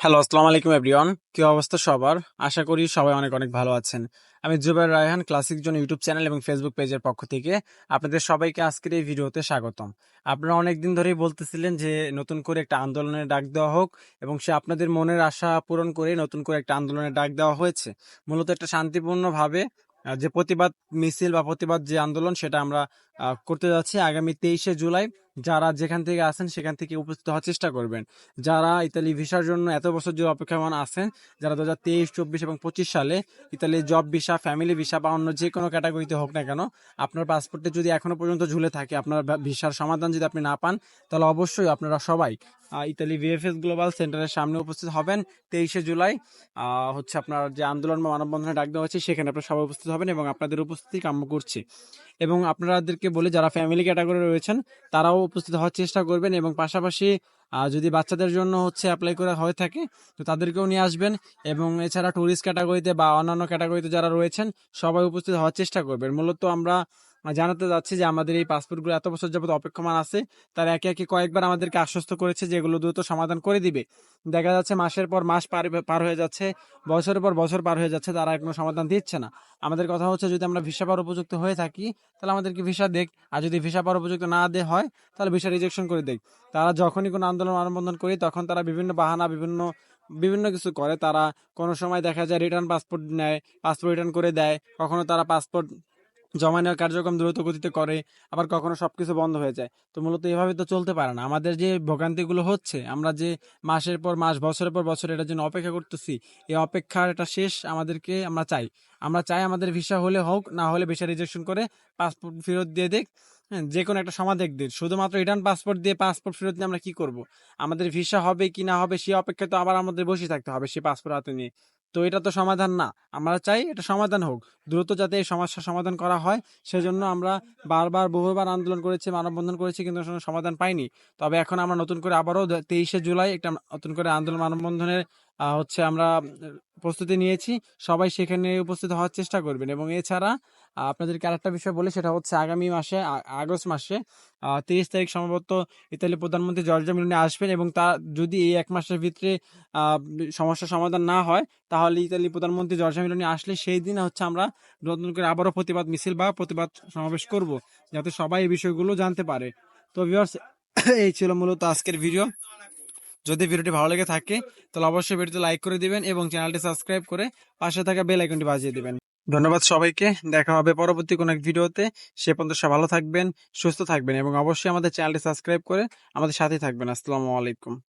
Hello আসসালামু আলাইকুম everyone কি অবস্থা সবার? আশা করি সবাই অনেক অনেক ভালো আছেন। আমি Zubair Raihan, classic John YouTube channel এবং ফেসবুক পেজের পক্ষ থেকে আপনাদের সবাইকে আজকের এই ভিডিওতে স্বাগতম। আপনারা অনেক দিন ধরেই বলতেছিলেন যে নতুন করে একটা আন্দোলনের ডাক দেওয়া হোক এবং সে আপনাদের মনের আশা পূরণ করে নতুন করে একটা আন্দোলনের ডাক দেওয়া হয়েছে। মূলত একটা শান্তিপূর্ণভাবে যে প্রতিবাদ মিছিল বা প্রতিবাদ যে আন্দোলন সেটা আমরা করতে যাচ্ছি আগামী তেইশে জুলাই। যারা যেখান থেকে আসেন সেখান থেকে উপস্থিত হওয়ার চেষ্টা করবেন। যারা ইতালি ভিসার জন্য এত বছর ধরে অপেক্ষমান আছেন, যারা দু হাজার তেইশ, চব্বিশ এবং পঁচিশ সালে ইতালির জব ভিসা ফ্যামিলি ভিসা বা অন্য যে কোনো ক্যাটাগরিতে হোক না কেন, আপনার পাসপোর্টে যদি এখনও পর্যন্ত ঝুলে থাকে, আপনার ভিসার সমাধান যদি আপনি না পান, তাহলে অবশ্যই আপনারা সবাই ইতালি ভিএফএস গ্লোবাল সেন্টারের সামনে উপস্থিত হবেন তেইশে জুলাই। হচ্ছে আপনার যে আন্দোলন বা মানববন্ধনে ডাক দেওয়া হচ্ছে সেখানে আপনারা সবাই উপস্থিত হবেন এবং আপনাদের উপস্থিতি কাম্য করছি। এবং আপনাদেরকে বলে, যারা ফ্যামিলি ক্যাটাগরি রয়েছেন, তারাও উপস্থিত হওয়ার চেষ্টা করবেন এবং পাশাপাশি যদি বাচ্চাদের জন্য হচ্ছে অ্যাপ্লাই করা হয়ে থাকে, তো তাদেরকেও নিয়ে আসবেন এবং এছাড়া ট্যুরিস্ট ক্যাটাগরিতে বা অন্যান্য ক্যাটাগরিতে যারা রয়েছেন, সবাই উপস্থিত হওয়ার চেষ্টা করবেন। মূলত আমরা জানাতে যাচ্ছি যে আমাদের এই পাসপোর্টগুলো এত বছর যাবত অপেক্ষমান আছে, তারা একে একে কয়েকবার আমাদেরকে আশ্বস্ত করেছে যে এগুলো দ্রুত সমাধান করে দিবে। দেখা যাচ্ছে মাসের পর মাস পার হয়ে যাচ্ছে, বছরের পর বছর পার হয়ে যাচ্ছে, তারা কোনো সমাধান দিচ্ছে না। আমাদের কথা হচ্ছে যদি আমরা ভিসা পাওয়ার উপযুক্ত হয়ে থাকি, তাহলে আমাদেরকে ভিসা দেখ, আর যদি ভিসা পাওয়ার উপযুক্ত না দে হয়, তাহলে ভিসা রিজেকশন করে দেখ। তারা যখনই কোনো আন্দোলন মানববন্ধন করি, তখন তারা বিভিন্ন বাহানা, বিভিন্ন বিভিন্ন কিছু করে। তারা কোনো সময় দেখা যায় রিটার্ন পাসপোর্ট নেয় পাসপোর্ট রিটার্ন করে দেয়, কখনো তারা পাসপোর্ট জমা নেওয়ার কার্যক্রম দ্রুত গতিতে করে, আবার কখনো সবকিছু বন্ধ হয়ে যায়। তো মূলত এভাবে তো চলতে পারে না। আমাদের যে ভোগান্তিগুলো হচ্ছে, আমরা যে মাসের পর মাস, বছরের পর বছর এটার জন্য অপেক্ষা করতেছি, এই অপেক্ষার এটা শেষ আমাদেরকে আমরা চাই। আমরা চাই আমাদের ভিসা হলে হোক, না হলে ভিসা রিজেকশন করে পাসপোর্ট ফেরত দিয়ে দেখ হ্যাঁ যে কোনো একটা সমাধান দিক শুধুমাত্র রিটার্ন পাসপোর্ট দিয়ে পাসপোর্ট ফেরত দিয়ে আমরা কি করব? আমাদের ভিসা হবে কি না হবে সে অপেক্ষা তো আবার আমাদের বসে থাকতে হবে সে পাসপোর্ট হাতে নিয়ে। তো এটা তো সমাধান না। আমরা চাই এটা সমাধান হোক। দ্রুত যাতে এই সমস্যার সমাধান করা হয়, সেজন্য আমরা বারবার, বহুবার আন্দোলন করেছি, মানববন্ধন করেছি, কিন্তু সমাধান পাইনি। তবে এখন আমরা নতুন করে আবারও তেইশে জুলাই একটা নতুন করে আন্দোলন, মানববন্ধনের হচ্ছে আমরা প্রস্তুতি নিয়েছি। সবাই সেখানে উপস্থিত হওয়ার চেষ্টা করবেন। এবং এছাড়া আপনাদেরকে আরেকটা বিষয় বলি, সেটা হচ্ছে আগামী মাসে আগস্ট মাসে তিরিশ তারিখ সম্ভবত ইতালি প্রধানমন্ত্রী জর্জা মিলনে আসবেন এবং তা, যদি এই এক মাসের ভিতরে সমস্যার সমাধান না হয়, তাহলে ইতালি প্রধানমন্ত্রী জর্জা মিলনে আসলে সেই দিন হচ্ছে আমরা নতুন করে আবারও প্রতিবাদ মিছিল বা প্রতিবাদ সমাবেশ করব, যাতে সবাই এই বিষয়গুলো জানতে পারে। তো ভিউয়ার্স এই ছিল মূলত আজকের ভিডিও যদি ভিডিওটি ভালো লেগে থাকে, তাহলে অবশ্যই ভিডিওটি লাইক করে দিবেন এবং চ্যানেলটি সাবস্ক্রাইব করে পাশে থাকা বেল আইকনটি বাজিয়ে দিবেন। ধন্যবাদ সবাইকে, দেখা হবে পরবর্তী কোনো এক ভিডিওতে। সে পর্যন্ত সব ভালো থাকবেন, সুস্থ থাকবেন এবং অবশ্যই আমাদের চ্যানেলটি সাবস্ক্রাইব করে আমাদের সাথেই থাকবেন। আসসালামু আলাইকুম।